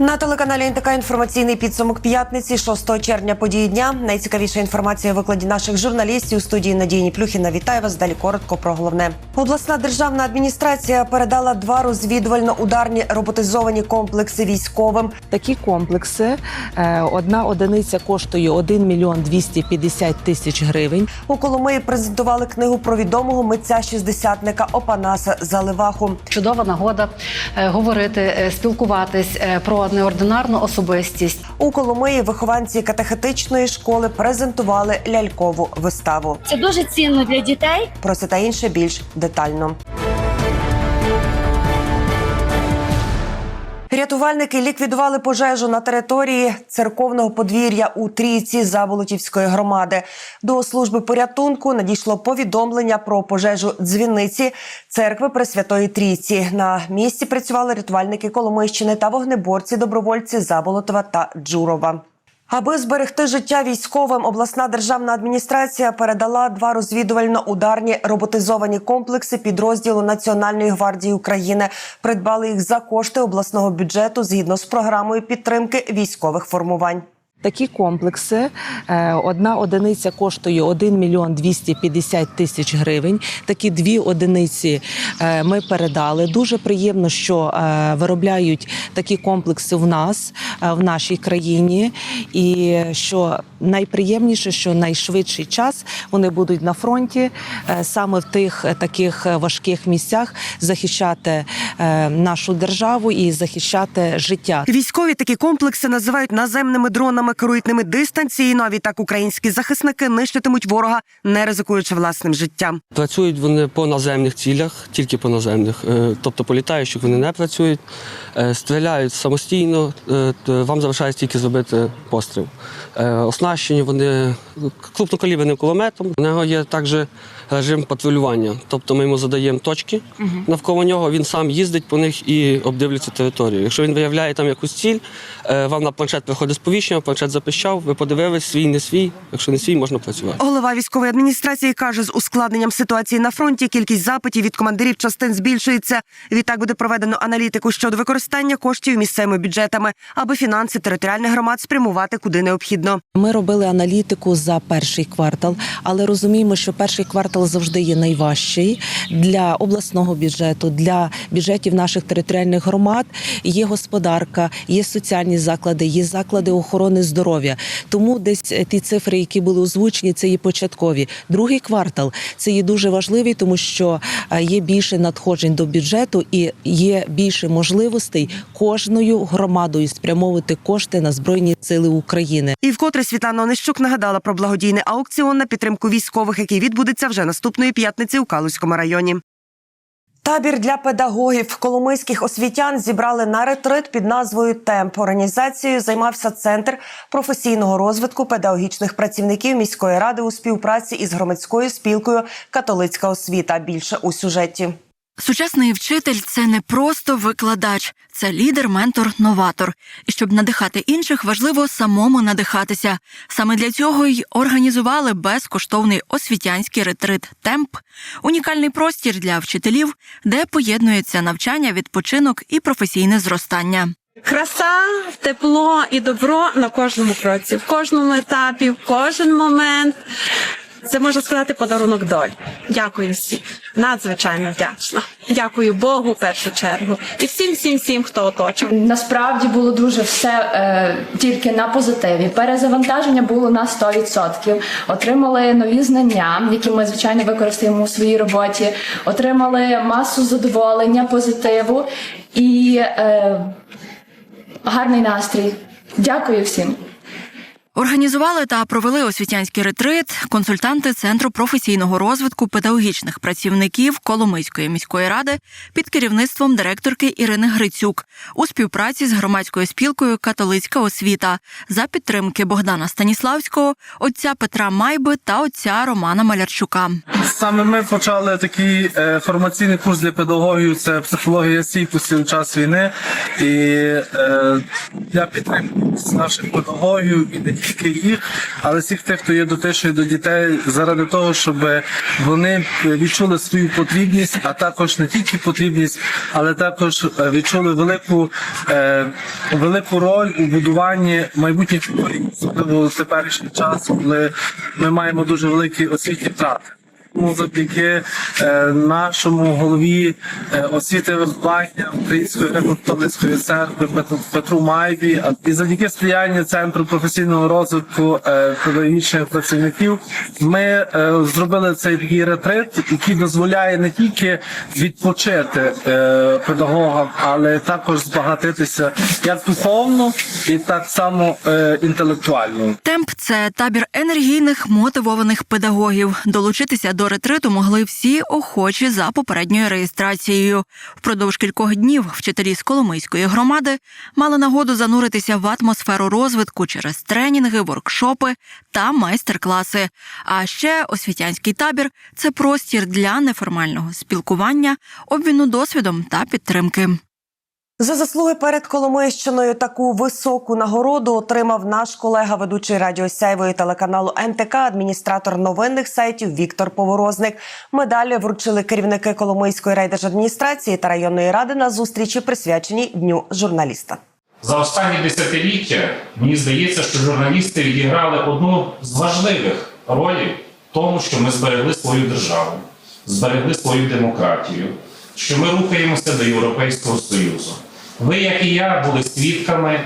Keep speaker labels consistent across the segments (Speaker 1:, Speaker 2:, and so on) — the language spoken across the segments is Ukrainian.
Speaker 1: На телеканалі НТК інформаційний підсумок п'ятниці, 6 червня події дня. Найцікавіша інформація у викладі наших журналістів у студії Надії Плюхіна. Вітаю вас. Далі коротко про головне. Обласна державна адміністрація передала два розвідувально-ударні роботизовані комплекси військовим.
Speaker 2: Такі комплекси. е, Одна одиниця коштує 1 мільйон 250 тисяч гривень.
Speaker 1: У Коломиї презентували книгу про відомого митця шістдесятника Опанаса Заливаху.
Speaker 3: чудова нагода е, говорити, е, спілкуватись е, про неординарну особистість.
Speaker 1: У Коломиї вихованці катехетичної школи презентували лялькову виставу.
Speaker 4: Це дуже цінно для дітей.
Speaker 1: Про це та інше більш детально. Рятувальники ліквідували пожежу на території церковного подвір'я у Трійці Заболотівської громади. До служби порятунку надійшло повідомлення про пожежу дзвіниці церкви Пресвятої Трійці. На місці працювали рятувальники Коломийщини та вогнеборці, добровольці Заболотова та Джурова. Аби зберегти життя військовим, обласна державна адміністрація передала два розвідувально-ударні роботизовані комплекси підрозділу Національної гвардії України. Придбали їх за кошти обласного бюджету згідно з програмою підтримки військових формувань.
Speaker 2: Такі комплекси. е, Одна одиниця коштує 1 мільйон 250 тисяч гривень. Такі дві одиниці е, ми передали. Дуже приємно, що е, виробляють такі комплекси в нас в нашій країні. І що найприємніше, що найшвидший час вони будуть на фронті, саме в тих таких важких місцях захищати нашу державу і захищати життя.
Speaker 1: Військові такі комплекси називають наземними дронами, керують ними дистанційно. А відтак українські захисники нищитимуть ворога, не ризикуючи власним життям.
Speaker 5: Працюють вони по наземних цілях, тільки по наземних, Е, тобто по вони не працюють, Е, стріляють самостійно, е, вам залишається тільки зробити постріл. Оснащені вони крупнокаліберним кулеметом. У нього є також режим патрулювання, тобто ми йому задаємо точки навколо нього, він сам їздить по них і обдивлюється територію. Якщо він виявляє там якусь ціль, е, вам на планшет приходить сповіщення, планшет запищав, ви подивились, свій, не свій. Якщо не свій, можна працювати.
Speaker 1: Голова військової адміністрації каже, з ускладненням ситуації на фронті кількість запитів від командирів частин збільшується. Відтак буде проведено аналітику щодо використання коштів місцевими бюджетами, аби фінанси територіальних громад спрямувати куди необхідно.
Speaker 2: Ми робили аналітику за перший квартал, але розуміємо, що перший квартал завжди є найважчий для обласного бюджету, для бюджетів наших територіальних громад. Є господарка, є соціальні заклади, є заклади охорони здоров'я. Тому десь е, ті цифри, які були озвучені, це є початкові. Другий квартал це є дуже важливий, тому що е, є більше надходжень до бюджету і є більше можливостей кожною громадою спрямовувати кошти на збройні сили України.
Speaker 1: І вкотре Світлана Онищук нагадала про благодійний аукціон на підтримку військових, який відбудеться вже наступної п'ятниці у Калузькому районі. Табір для педагогів коломийських освітян зібрали на ретрит під назвою Темп. Організацією займався центр професійного розвитку педагогічних працівників міської ради у співпраці із громадською спілкою Католицька освіта. Більше у сюжеті.
Speaker 6: Сучасний вчитель це не просто викладач, це лідер, ментор, новатор. І щоб надихати інших, важливо самому надихатися. Саме для цього й організували безкоштовний освітянський ретрит Темп, унікальний простір для вчителів, де поєднується навчання, відпочинок і професійне зростання.
Speaker 7: Краса, тепло і добро на кожному кроці, в кожному етапі, в кожен момент. Це можна сказати подарунок долі. Дякую всім. Надзвичайно вдячна. Дякую Богу в першу чергу. І всім, всім, всім, хто оточив.
Speaker 8: Насправді було дуже все е, тільки на позитиві. Перезавантаження було на 100%. Отримали нові знання, які ми звичайно використаємо у своїй роботі. Отримали масу задоволення, позитиву і е, гарний настрій. Дякую всім.
Speaker 6: Організували та провели освітянський ретрит консультанти Центру професійного розвитку педагогічних працівників Коломийської міської ради під керівництвом директорки Ірини Грицюк у співпраці з громадською спілкою Католицька освіта за підтримки Богдана Станіславського, отця Петра Майби та отця Романа Малярчука.
Speaker 9: Саме ми почали такий е, формаційний курс для педагогів. Це психологія стійкості в час війни. І е, для підтримки наших педагогів і тільки їх, але всіх тих, хто є дотичний до дітей, заради того, щоб вони відчули свою потрібність, а також не тільки потрібність, але також е, відчули велику, е, велику роль у будуванні майбутніх особливо теперішній час, коли ми маємо дуже великі освітні втрати. Завдяки е, нашому голові е, освіти виховання Української греко-католицької церкви Петру, Майбі, і завдяки сприянню центру професійного розвитку е, педагогічних працівників, ми зробили цей такий ретрит, який дозволяє не тільки відпочити педагогам, але також збагатитися як духовно і так само інтелектуально.
Speaker 6: Темп це табір енергійних мотивованих педагогів. Долучитися до ретриту могли всі охочі за попередньою реєстрацією. Впродовж кількох днів вчителі з Коломийської громади мали нагоду зануритися в атмосферу розвитку через тренінги, воркшопи та майстер-класи. А ще освітянський табір це простір для неформального спілкування, обміну досвідом та підтримки.
Speaker 1: За заслуги перед Коломийщиною таку високу нагороду отримав наш колега, ведучий радіо Сяйвої телеканалу НТК, адміністратор новинних сайтів Віктор Поворозник. Медалі вручили керівники Коломийської райдержадміністрації та районної ради на зустрічі, присвяченій дню журналіста.
Speaker 10: За останні десятиліття мені здається, що журналісти відіграли одну з важливих ролей в тому, що ми зберегли свою державу, зберегли свою демократію, що ми рухаємося до Європейського Союзу. Ви, як і я, були свідками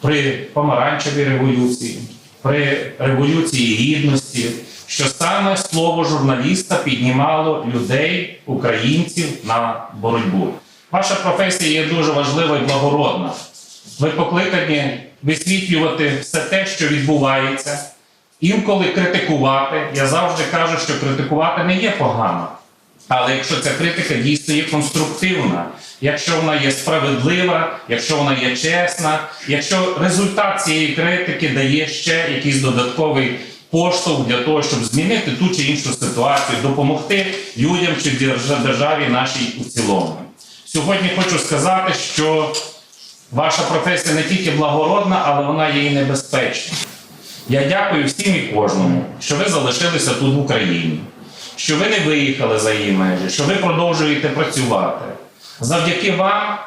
Speaker 10: при помаранчевій революції, при революції гідності, що саме слово журналіста піднімало людей, українців на боротьбу. Ваша професія є дуже важлива і благородна. Ви покликані висвітлювати все те, що відбувається, інколи критикувати. Я завжди кажу, що критикувати не є погано. Але якщо ця критика дійсно є конструктивна, якщо вона є справедлива, якщо вона є чесна, якщо результат цієї критики дає ще якийсь додатковий поштовх для того, щоб змінити ту чи іншу ситуацію, допомогти людям чи державі нашій у цілому. Сьогодні хочу сказати, що Ваша професія не тільки благородна, але вона є і небезпечна. Я дякую всім і кожному, що ви залишилися тут в Україні, що ви не виїхали за її межі, що ви продовжуєте працювати. Завдяки вам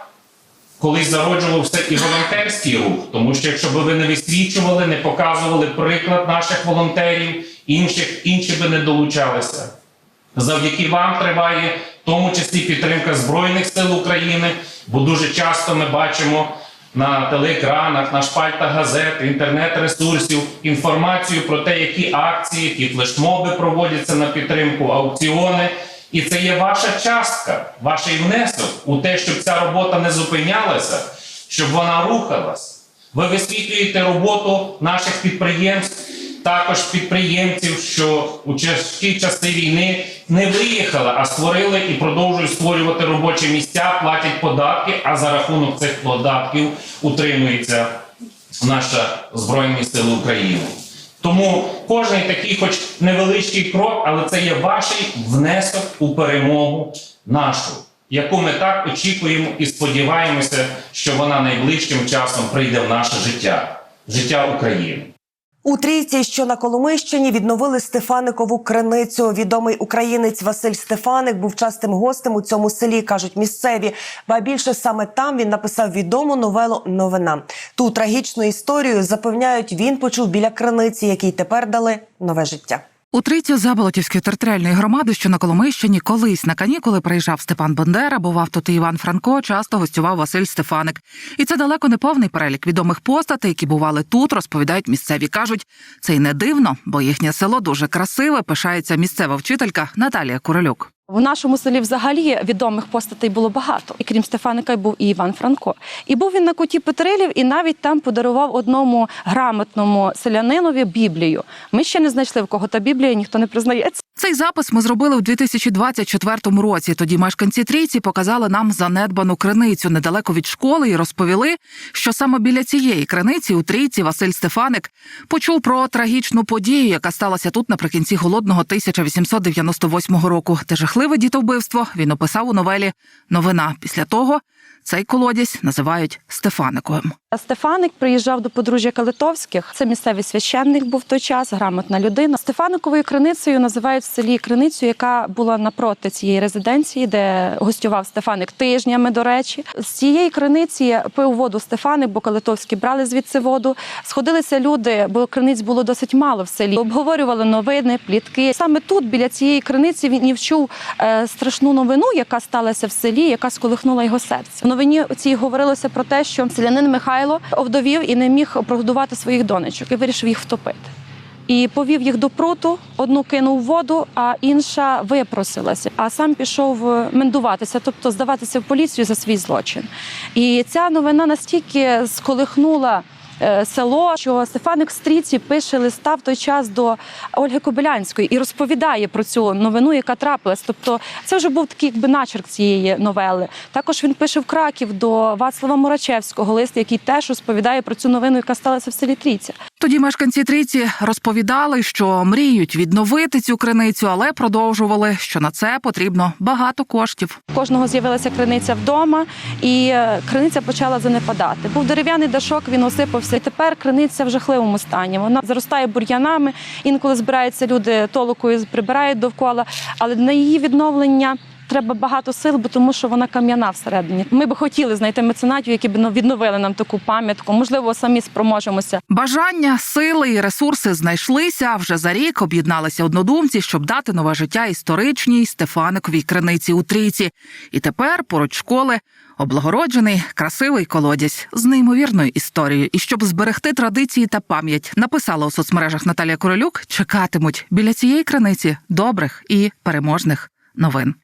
Speaker 10: колись зароджувався і волонтерський рух, тому що якщо б ви не висвічували, не показували приклад наших волонтерів, інших, інші би не долучалися. Завдяки вам триває в тому числі підтримка Збройних сил України, бо дуже часто ми бачимо на телеекранах, на шпальтах газет, інтернет-ресурсів інформацію про те, які акції, які флешмоби проводяться на підтримку, аукціони. І це є ваша частка, ваш внесок у те, щоб ця робота не зупинялася, щоб вона рухалась. Ви висвітлюєте роботу наших підприємств, також підприємців, що у тяжкі часи війни не виїхали, а створили і продовжують створювати робочі місця, платять податки, а за рахунок цих податків утримується наша Збройні Сили України. Тому кожен такий, хоч невеличкий крок, але це є ваш внесок у перемогу нашу, яку ми так очікуємо і сподіваємося, що вона найближчим часом прийде в наше життя, життя України.
Speaker 1: У трійці, що на Коломийщині, відновили Стефаникову криницю. Відомий українець Василь Стефаник був частим гостем у цьому селі, кажуть місцеві. Ба більше саме там він написав відому новелу Новина. Ту трагічну історію запевняють, він почув біля криниці, якій тепер дали нове життя.
Speaker 11: У трійцю Заболотівської територіальної громади, що на Коломийщині, колись на канікули приїжджав Степан Бандера, бував тут і Іван Франко, часто гостював Василь Стефаник. І це далеко не повний перелік відомих постатей, які бували тут, розповідають місцеві. кажуть, це й не дивно, бо їхнє село дуже красиве. Пишається місцева вчителька Наталія Курилюк.
Speaker 12: В нашому селі взагалі відомих постатей було багато. І крім Стефаника, був і Іван Франко. І був він на куті Петрилів, і навіть там подарував одному грамотному селянинові Біблію. Ми ще не знайшли в кого та Біблія, ніхто не признається.
Speaker 11: Цей запис ми зробили у 2024 році. Тоді мешканці трійці показали нам занедбану криницю недалеко від школи і розповіли, що саме біля цієї криниці у трійці Василь Стефаник почув про трагічну подію, яка сталася тут наприкінці голодного 1898 року. Те жахливе дітовбивство він описав у новелі Новина. Після того цей колодязь називають Стефаниковим.
Speaker 12: Стефаник приїжджав до подружжя Калитовських. Це місцевий священник був в той час, грамотна людина. Стефаниковою криницею називають в селі криницю, яка була напроти цієї резиденції, де гостював Стефаник тижнями. До речі, з цієї криниці пив воду Стефаник, бо Калитовські брали звідси воду. Сходилися люди, бо криниць було досить мало в селі. Обговорювали новини, плітки. Саме тут, біля цієї криниці, він і вчув страшну новину, яка сталася в селі, яка сколихнула його серце. В новині цій говорилося про те, що селянин Михайло овдовів і не міг прогодувати своїх донечок і вирішив їх втопити. І повів їх до пруту, одну кинув воду, а інша випросилася. А сам пішов е, мендуватися, тобто здаватися в поліцію за свій злочин. І ця новина настільки сколихнула е, село, що Стефаник Стріці пише листа в той час до Ольги Кобилянської і розповідає про цю новину, яка трапилась. Тобто, це вже був такий якби начерк цієї новели. Також він пише в Краків до Вацлава Мурачевського лист, який теж розповідає про цю новину, яка сталася в селі Трійця.
Speaker 11: Тоді мешканці трійці розповідали, що мріють відновити цю криницю, але продовжували, що на це потрібно багато коштів.
Speaker 12: У Кожного з'явилася криниця вдома, і е, криниця почала занепадати. Був дерев'яний дашок, він осипався. І тепер криниця в жахливому стані. Вона заростає бур'янами. Інколи збираються люди толокою, прибирають довкола, але на її відновлення. Треба багато сил, бо тому що вона кам'яна всередині. Ми би хотіли знайти меценатів, які б ну, відновили нам таку пам'ятку. Можливо, самі спроможемося.
Speaker 11: Бажання, сили і ресурси знайшлися. Вже за рік об'єдналися однодумці, щоб дати нове життя історичній Стефаниковій криниці у трійці. І тепер поруч школи облагороджений красивий колодязь з неймовірною історією. І щоб зберегти традиції та пам'ять, написала у соцмережах Наталія Королюк. Чекатимуть біля цієї криниці добрих і переможних новин.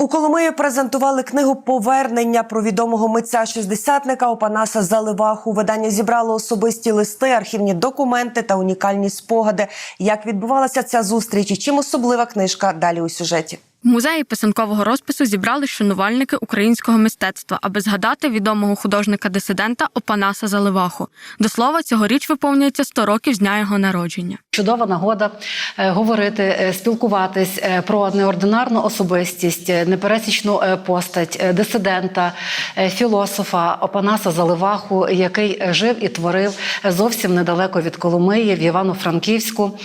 Speaker 1: У Коломиї презентували книгу Повернення про відомого митця шістдесятника Опанаса Заливаху. Видання зібрало особисті листи, архівні документи та унікальні спогади. Як відбувалася ця зустріч і чим особлива книжка? Далі у сюжеті.
Speaker 13: В музеї писанкового розпису зібрали шанувальники українського мистецтва, аби згадати відомого художника-дисидента Опанаса Заливаху. До слова, цьогоріч виповнюється 100 років з дня його народження.
Speaker 3: Чудова нагода е, говорити, е, спілкуватись е, про неординарну особистість, непересічну постать дисидента, філософа Опанаса Заливаху, який жив і творив зовсім недалеко від Коломиї в Івано-Франківську.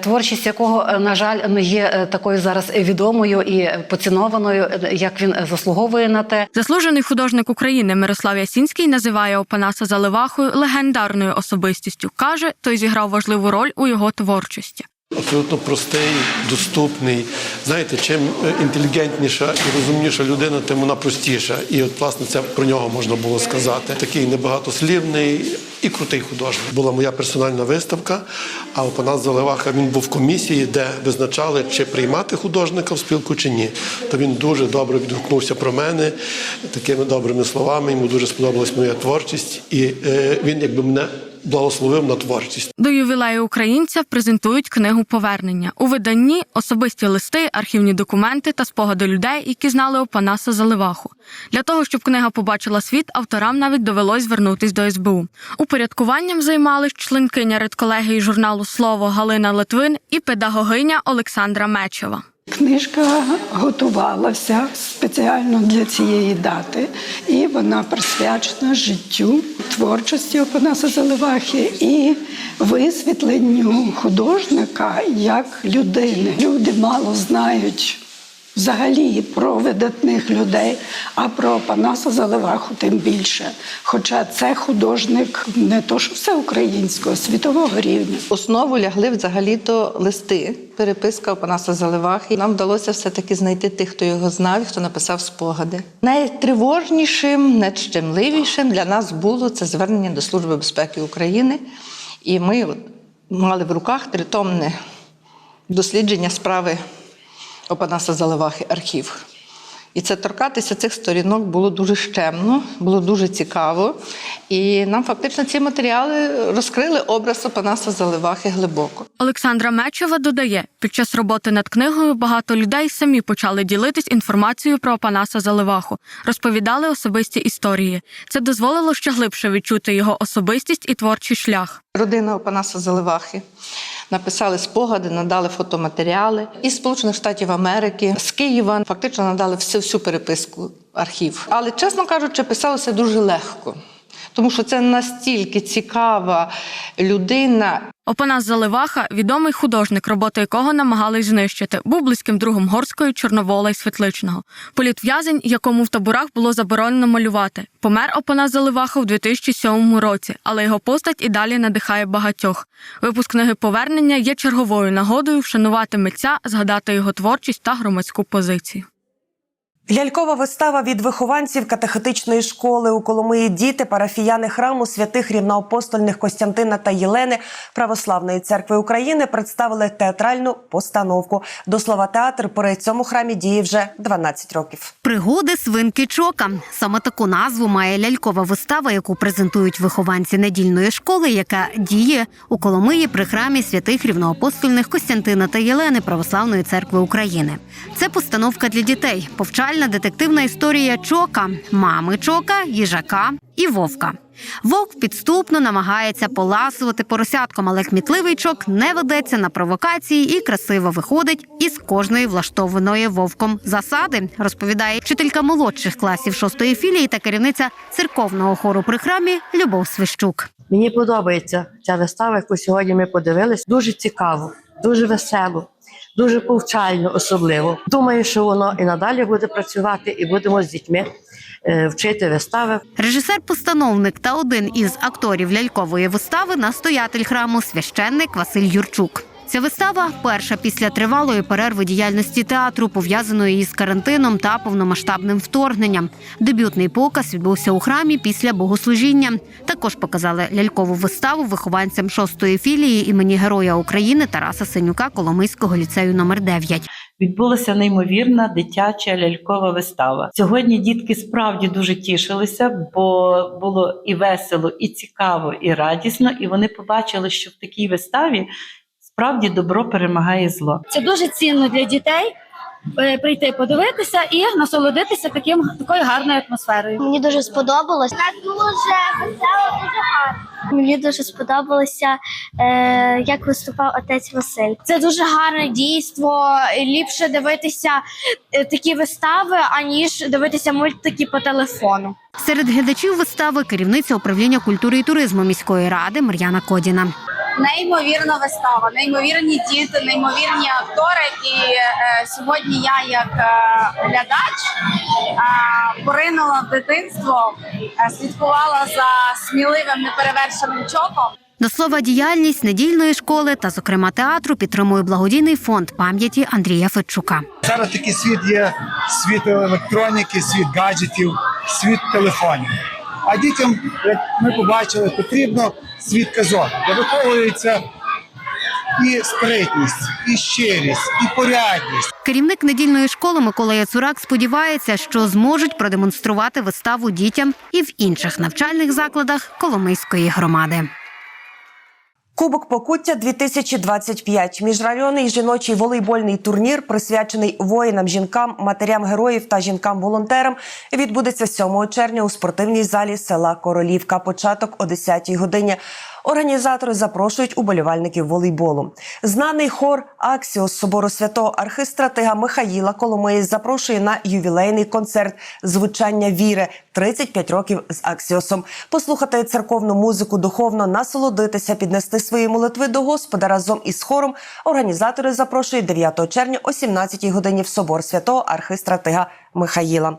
Speaker 3: Творчість якого, на жаль, не є такою зараз відомою і поцінованою, як він заслуговує на те.
Speaker 13: Заслужений художник України Мирослав Ясінський називає Опанаса Заливахою легендарною особистістю. каже, той зіграв важливу роль у його творчості.
Speaker 14: Абсолютно простий, доступний. Знаєте, чим е, інтелігентніша і розумніша людина, тим вона простіша. І от, власне, це про нього можна було сказати. Такий небагатослівний і крутий художник. Була моя персональна виставка, а Опанас Заливаха він був в комісії, де визначали, чи приймати художника в спілку, чи ні. То він дуже добре відгукнувся про мене такими добрими словами. Йому дуже сподобалась моя творчість, і е, він якби мене благословив на творчість.
Speaker 13: До ювілею українця презентують книгу Повернення у виданні особисті листи, архівні документи та спогади людей, які знали Опанаса Заливаху. Для того щоб книга побачила світ, авторам навіть довелось звернутись до СБУ. Упорядкуванням займались членкиня редколегії журналу Слово Галина Литвин і педагогиня Олександра Мечева.
Speaker 15: Книжка готувалася спеціально для цієї дати, і вона присвячена життю творчості Опанаса Заливахи і висвітленню художника як людини. Люди мало знають. Взагалі про видатних людей, а про Опанаса Заливаху тим більше. Хоча це художник не то, що все українського, світового рівня.
Speaker 16: основу лягли взагалі-то листи, переписка Опанаса Заливахи. Нам вдалося все-таки знайти тих, хто його знав хто написав спогади. Найтривожнішим, найщемливішим для нас було це звернення до Служби безпеки України. І ми мали в руках тритомне дослідження справи Опанаса Заливахи архів. І це торкатися цих сторінок було дуже щемно, було дуже цікаво. І нам фактично ці матеріали розкрили образ Опанаса Заливахи глибоко.
Speaker 13: Олександра Мечева додає, Під час роботи над книгою багато людей самі почали ділитись інформацією про Опанаса Заливаху, розповідали особисті історії. Це дозволило ще глибше відчути його особистість і творчий шлях.
Speaker 16: Родина Опанаса Заливахи написали спогади, надали фотоматеріали із Сполучених Штатів Америки, з Києва. Фактично надали всю, всю переписку архів. Але, чесно кажучи, писалося дуже легко, тому що це настільки цікава людина.
Speaker 13: Опанас Заливаха відомий художник, роботи якого намагались знищити, був близьким другом Горської, Чорновола і Світличного. Політв'язень, якому в таборах було заборонено малювати. Помер Опанас Заливаха в 2007 році, але його постать і далі надихає багатьох. Випуск книги Повернення є черговою нагодою вшанувати митця, згадати його творчість та громадську позицію.
Speaker 1: Лялькова вистава від вихованців катехетичної школи у Коломиї діти, парафіяни храму святих рівноапостольних Костянтина та Єлени Православної церкви України представили театральну постановку. До слова, театр при цьому храмі діє вже 12 років.
Speaker 17: Пригоди свинки Чока. Саме таку назву має лялькова вистава, яку презентують вихованці недільної школи, яка діє у Коломиї при храмі святих рівноапостольних Костянтина та Єлени Православної церкви України. Це постановка для дітей, повчальна детективна історія Чока, мами Чока, їжака і вовка. Вовк підступно намагається поласувати поросятком, але кмітливий чок не ведеться на провокації і красиво виходить із кожної влаштованої вовком засади, розповідає вчителька молодших класів шостої філії та керівниця церковного хору при храмі Любов Свищук.
Speaker 18: Мені подобається ця вистава, яку сьогодні ми подивились. Дуже цікаво, дуже весело, дуже повчально, особливо. Думаю, що воно і надалі буде працювати, і будемо з дітьми е, вчити вистави.
Speaker 17: Режисер-постановник та один із акторів лялькової вистави настоятель храму священник Василь Юрчук. Ця вистава перша після тривалої перерви діяльності театру, пов'язаної із карантином та повномасштабним вторгненням. Дебютний показ відбувся у храмі після богослужіння. Також показали лялькову виставу вихованцям шостої філії імені Героя України Тараса Синюка Коломийського ліцею номер 9.
Speaker 19: Відбулася неймовірна дитяча лялькова вистава. Сьогодні дітки справді дуже тішилися, бо було і весело, і цікаво, і радісно. І вони побачили, що в такій виставі справді добро перемагає зло.
Speaker 4: Це дуже цінно для дітей е, прийти подивитися і насолодитися таким такою гарною атмосферою.
Speaker 20: Мені дуже сподобалось. Це дуже весело, дуже гарно. Мені дуже сподобалося, е, як виступав отець Василь. Це дуже гарне дійство. Ліпше дивитися е, такі вистави, аніж дивитися мультики по телефону.
Speaker 17: Серед глядачів вистави керівниця управління культури і туризму міської ради Мар'яна Кодіна.
Speaker 21: Неймовірна вистава, неймовірні діти, неймовірні актори. І е, сьогодні я, як е, глядач, е, поринула в дитинство, е, слідкувала за сміливим неперевершеним чоком.
Speaker 17: До слова, діяльність недільної школи та, зокрема, театру підтримує благодійний фонд пам'яті Андрія Федчука.
Speaker 22: Зараз такий світ є світ електроніки, світ гаджетів, світ телефонів. А дітям, як ми побачили, потрібно світ казок, де виховується і спритність, і щирість, і порядність.
Speaker 17: Керівник недільної школи Микола Яцурак сподівається, що зможуть продемонструвати виставу дітям і в інших навчальних закладах Коломийської громади.
Speaker 1: Кубок Покуття 2025 міжрайонний жіночий волейбольний турнір, присвячений воїнам, жінкам, матерям героїв та жінкам-волонтерам, відбудеться 7 червня у спортивній залі села Королівка. Початок о 10-й годині. Організатори запрошують уболівальників волейболу. Знаний хор Аксіос собору святого архистратига Михаїла Коломиї запрошує на ювілейний концерт звучання віри 35 років з Аксіосом. Послухати церковну музику, духовно насолодитися, піднести свої молитви до Господа разом із хором. Організатори запрошують 9 червня о 17 годині в собор святого архистратига Михаїла.